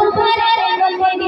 উপরে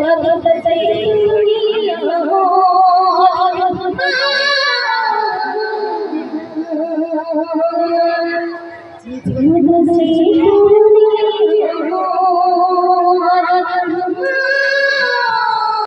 भगवत